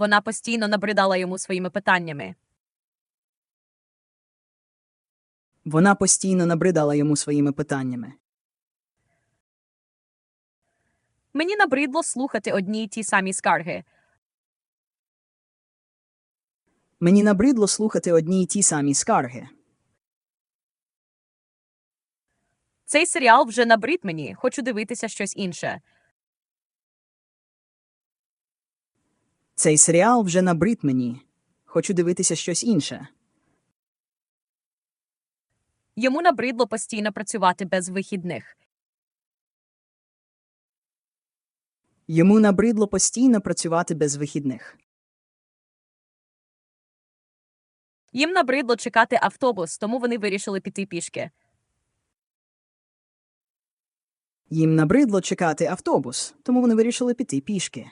Вона постійно набридала йому своїми питаннями. Вона постійно набридала йому своїми питаннями. Мені набридло слухати одні й ті самі скарги. Мені набридло слухати одні й ті самі скарги. Цей серіал вже набрид мені, хочу дивитися щось інше. Цей серіал вже набрид мені. Хочу дивитися щось інше. Йому набридло постійно працювати без вихідних. Йому набридло постійно працювати без вихідних. Їм набридло чекати автобус, тому вони вирішили піти пішки. Їм набридло чекати автобус, тому вони вирішили піти пішки.